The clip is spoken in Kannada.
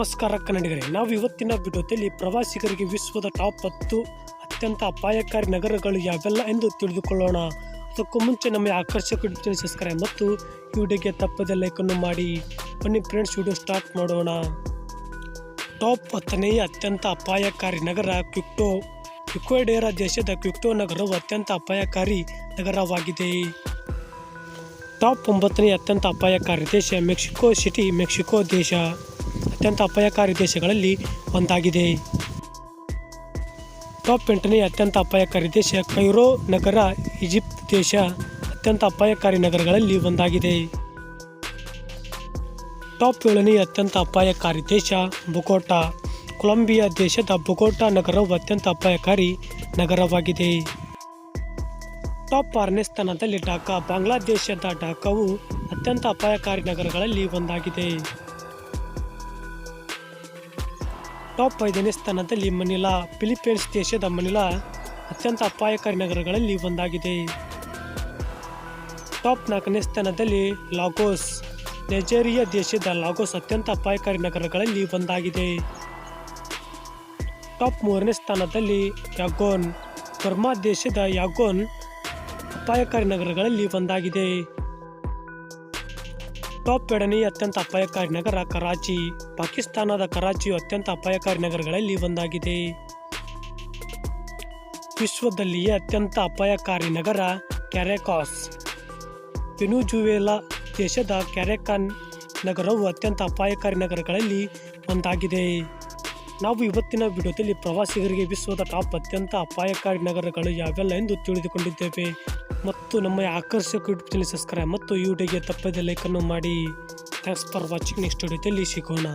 ನಮಸ್ಕಾರ ಕನ್ನಡಿಗರೇ, ನಾವು ಇವತ್ತಿನ ವಿಡಿಯೋದಲ್ಲಿ ಪ್ರವಾಸಿಗರಿಗೆ ವಿಶ್ವದ ಟಾಪ್ ಹತ್ತು ಅತ್ಯಂತ ಅಪಾಯಕಾರಿ ನಗರಗಳು ಯಾವೆಲ್ಲ ಎಂದು ತಿಳಿದುಕೊಳ್ಳೋಣ. ಅದಕ್ಕೂ ಮುಂಚೆ ನಮ್ಮ ಆಕರ್ಷಕ ಸಬ್ಸ್ಕ್ರೈಬ್ ಮತ್ತು ವಿಡಿಯೋಗೆ ತಪ್ಪದೆ ಲೈಕನ್ನು ಮಾಡಿ. ಬನ್ನಿ ಫ್ರೆಂಡ್ಸ್ ವಿಡಿಯೋ ಸ್ಟಾರ್ಟ್ ಮಾಡೋಣ. ಟಾಪ್ ಹತ್ತನೆಯ ಅತ್ಯಂತ ಅಪಾಯಕಾರಿ ನಗರ ಕ್ವಿಕ್ಟೋ. ಕ್ವಿಕ್ವಡೇರಾ ದೇಶದ ಕ್ವಿಕ್ಟೋ ನಗರವು ಅತ್ಯಂತ ಅಪಾಯಕಾರಿ ನಗರವಾಗಿದೆ. ಟಾಪ್ ಒಂಬತ್ತನೇ ಅತ್ಯಂತ ಅಪಾಯಕಾರಿ ದೇಶ ಮೆಕ್ಸಿಕೋ ಸಿಟಿ, ಮೆಕ್ಸಿಕೋ ದೇಶ. ಅತ್ಯಂತ ಅಪಾಯಕಾರಿ ದೇಶಗಳಲ್ಲಿ ಒಂದಾಗಿದೆ. ಟಾಪ್ ಎಂಟನೇ ಅತ್ಯಂತ ಅಪಾಯಕಾರಿ ದೇಶ ಕೈರೋ ನಗರ ಈಜಿಪ್ಟ್ ದೇಶ ಅತ್ಯಂತ ಅಪಾಯಕಾರಿ ನಗರಗಳಲ್ಲಿ ಒಂದಾಗಿದೆ. ಟಾಪ್ ಏಳನೇ ಅತ್ಯಂತ ಅಪಾಯಕಾರಿ ದೇಶ ಬೊಗೋಟಾ ಕೊಲಂಬಿಯಾ ದೇಶದ ಬೊಗೋಟಾ ನಗರವು ಅತ್ಯಂತ ಅಪಾಯಕಾರಿ ನಗರವಾಗಿದೆ. ಟಾಪ್ ಆರನೇ ಸ್ಥಾನದಲ್ಲಿ ಢಾಕಾ, ಬಾಂಗ್ಲಾದೇಶದ ಢಾಕಾವು ಅತ್ಯಂತ ಅಪಾಯಕಾರಿ ನಗರಗಳಲ್ಲಿ ಒಂದಾಗಿದೆ. ಟಾಪ್ ಐದನೇ ಸ್ಥಾನದಲ್ಲಿ ಮನಿಲಾ ಫಿಲಿಪೈನ್ಸ್ ದೇಶದ ಮನಿಲಾ ಅತ್ಯಂತ ಅಪಾಯಕಾರಿ ನಗರಗಳಲ್ಲಿ ಒಂದಾಗಿದೆ. ಟಾಪ್ ನಾಲ್ಕನೇ ಸ್ಥಾನದಲ್ಲಿ ಲಾಗೋಸ್, ನೈಜೇರಿಯಾ ದೇಶದ ಲಾಗೋಸ್ ಅತ್ಯಂತ ಅಪಾಯಕಾರಿ ನಗರಗಳಲ್ಲಿ ಒಂದಾಗಿದೆ. ಟಾಪ್ ಮೂರನೇ ಸ್ಥಾನದಲ್ಲಿ ಯಾಗೋನ್, ಬರ್ಮಾ ದೇಶದ ಯಾಗೋನ್ ಅಪಾಯಕಾರಿ ನಗರಗಳಲ್ಲಿ ಒಂದಾಗಿದೆ. ಟಾಪ್ ಎರಡನೇ ಅತ್ಯಂತ ಅಪಾಯಕಾರಿ ನಗರ ಕರಾಚಿ. ಪಾಕಿಸ್ತಾನದ ಕರಾಚಿಯು ಅತ್ಯಂತ ಅಪಾಯಕಾರಿ ನಗರಗಳಲ್ಲಿ ಒಂದಾಗಿದೆ. ವಿಶ್ವದಲ್ಲಿಯೇ ಅತ್ಯಂತ ಅಪಾಯಕಾರಿ ನಗರ ಕ್ಯಾರೆಕಾಸ್. ವೆನುಜುವೆಲಾ ದೇಶದ ಕ್ಯಾರೆಕಾನ್ ನಗರವು ಅತ್ಯಂತ ಅಪಾಯಕಾರಿ ನಗರಗಳಲ್ಲಿ ಒಂದಾಗಿದೆ. ನಾವು ಇವತ್ತಿನ ವಿಡಿಯೋದಲ್ಲಿ ಪ್ರವಾಸಿಗರಿಗೆ ವಿಶ್ವದ ಟಾಪ್ ಅತ್ಯಂತ ಅಪಾಯಕಾರಿ ನಗರಗಳು ಯಾವೆಲ್ಲ ಎಂದು ತಿಳಿದುಕೊಂಡಿದ್ದೇವೆ. ಮತ್ತು ನಮ್ಮ ಆಕರ್ಷಕ ಯೂಟ್ಯೂಬ್ ಚಾನಲ್ ಸಬ್ಸ್ಕ್ರೈಬ್ ಮತ್ತು ಈ ವಿಡಿಯೋಗೆ ತಪ್ಪದೆ ಲೈಕನ್ನು ಮಾಡಿ. ಥ್ಯಾಂಕ್ಸ್ ಫಾರ್ ವಾಚಿಂಗ್ ನೆಕ್ಸ್ಟ್ ವಿಡಿಯೋದಲ್ಲಿ ಸಿಗೋಣ.